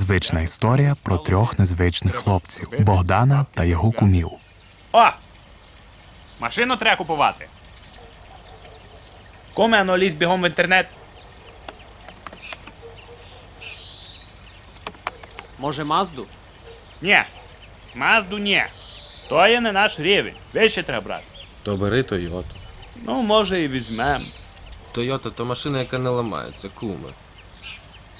Звична історія про трьох незвичних хлопців Богдана та його кумів. О! Машину треба купувати. Куме, ну лізь бігом в інтернет. Може, Мазду? Ні. Мазду ні. То є не наш рівень. Вище треба брати. То бери Тойоту. Ну, може, і візьмем. Тойота то машина, яка не ламається, куме.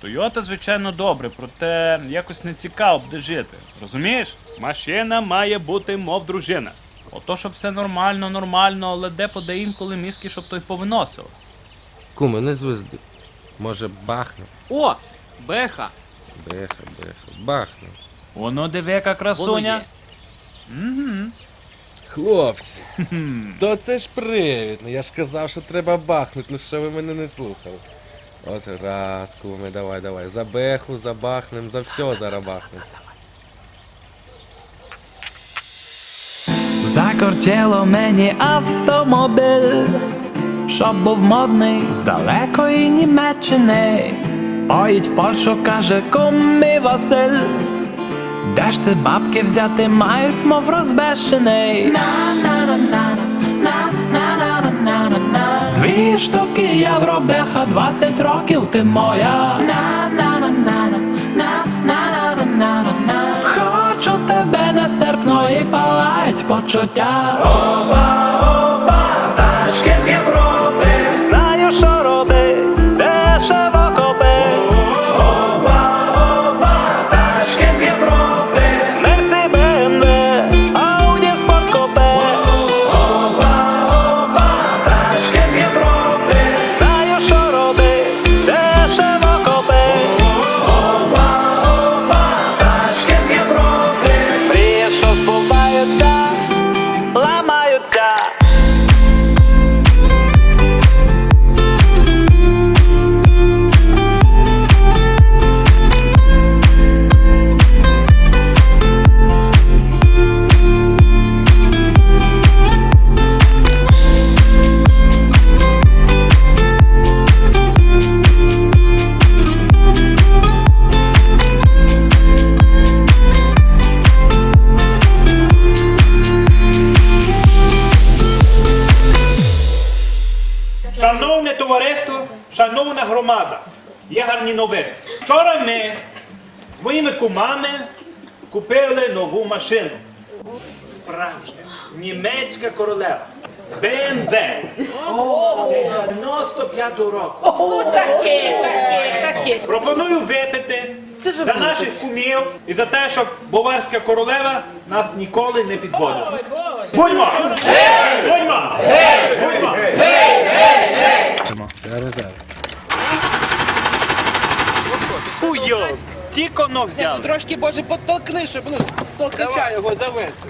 Тойота, звичайно, добре, проте якось не цікаво буде жити. Розумієш? Машина має бути, мов дружина. Ото, щоб все нормально, нормально, але де поде інколи мізки, щоб той повиносив. Куме, не звезди. Може, бахне? О! Беха! Беха, беха, бахне. Воно диви, яка красуня. є. Хлопці, то це ж привід. Ну я ж казав, що треба бахнути, ну що ви мене не слухали. От раз, куме, давай, давай. За беху, за бахнем, за все зараз бахнем. Закортіло мені автомобіль, щоб був модний з далекої Німеччини. Поїдь в Польщу, каже кумі Василь. Де ж це бабки взяти маюсь, мов розбещений. Дві штуки євробеха, 20 років ти моя. Хочу тебе нестерпно і палають почуття. Опа, є гарні новини. Вчора ми з моїми кумами купили нову машину. Справжня німецька королева. BMW 95-го року. Таке, таке, таке. Пропоную випити за наших кумів і за те, щоб баварська королева нас ніколи не підводила. Будьмо! Будьмо! Будьмо! Зараз, зараз. Хуйо! Тільки но взяли. Трошки, боже, подтолкни, щоб ну, толкача його завести.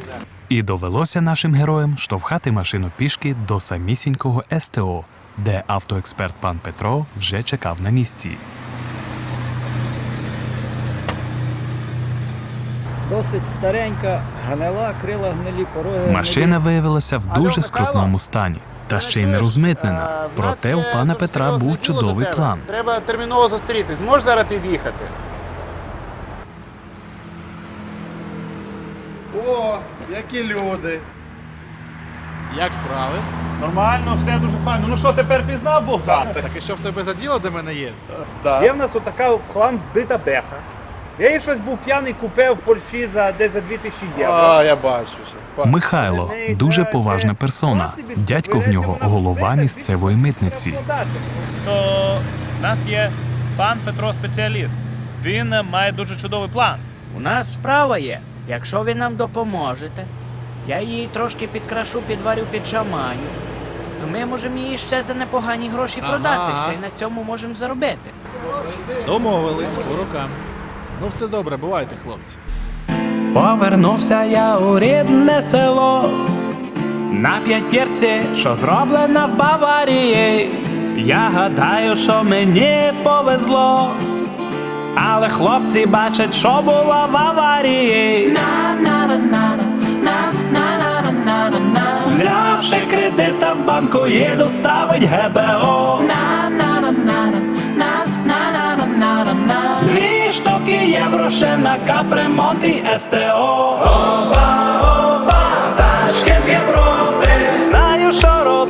І довелося нашим героям штовхати машину пішки до самісінького СТО, де автоексперт пан Петро вже чекав на місці. Досить старенька, гнила, крила гнилі пороги. Машина виявилася в дуже скрутному стані, та ще й не розмитнена. Проте у пана Петра був чудовий план. Треба терміново зустрітись. Можеш зараз під'їхати? О, які люди. Як справи? Нормально, все дуже файно. Ну що, тепер пізнав Бог? Так, так і що в тебе за діло до мене є? Є в нас отака в хлам вбита беха. Я її щось був п'яний купив в Польщі за десь за 2000 євро. А, я бачу. Михайло дуже поважна персона. Дядько в нього голова місцевої митниці. То в нас є пан Петро спеціаліст. Він має дуже чудовий план. У нас справа є. Якщо ви нам допоможете, я її трошки підкрашу, підварю під шаманю. то Ми можемо її ще за непогані гроші продати, ще й на цьому можемо заробити. Домовились по рукам. Ну все добре, бувайте, хлопці. Повернувся я у рідне село на п'ятірці, що зроблена в Баварії. Я гадаю, що мені повезло, але хлопці бачать, що було в аварії. Взявши кредита в банку, їду ставить ГБО. Дві ще на капремонт і СТО. Опа, опа, тачки з Європи. Знаю, що робить,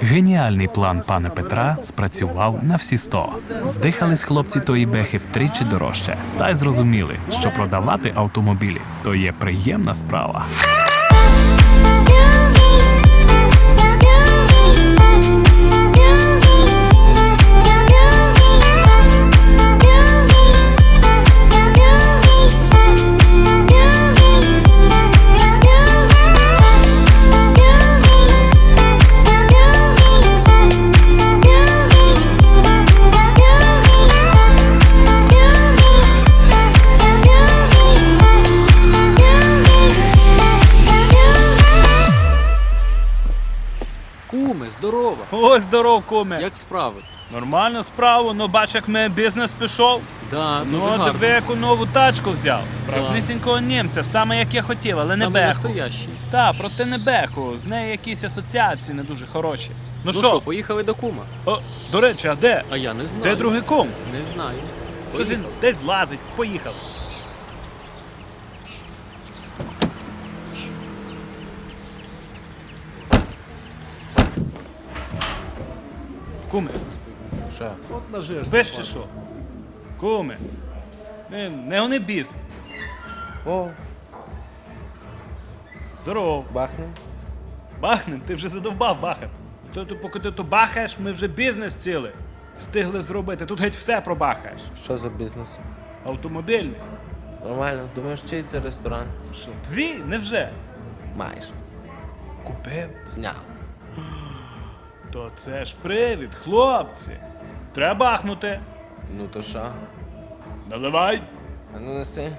Геніальний план пана Петра спрацював на всі сто. Здихались хлопці тої бехи втричі дорожче, та й зрозуміли, що продавати автомобілі то є приємна справа. Здорово. Ось здоров, куме. Як справи? Нормально справу, ну бач, як ми бізнес пішов. Да, дуже Ну, гарно. диви, яку нову тачку взяв. Правнісінького німця, саме як я хотів, але не Саме беху. настоящий. Та, проте не беху. З неї якісь асоціації не дуже хороші. Ну Ну що, що, поїхали до кума? О, до речі, а де? А я не знаю. Де другий кум? Не знаю. Щось він десь лазить. Поїхав. Куме, Що? От нажився. спиш чи що? Куме. Не, не гони біс. О, Здоров. бахнем. Бахнем, ти вже задовбав бахати. То, то, поки ти то бахаєш, ми вже бізнес цілий. Встигли зробити. Тут геть все пробахаєш. Що за бізнес? Автомобільний. Нормально, думаєш, чий це ресторан? Що, твій? Невже? Маєш. Купив? Зняв. То це ж привід, хлопці. Треба бахнути. Ну то що? Наливай. А ну неси.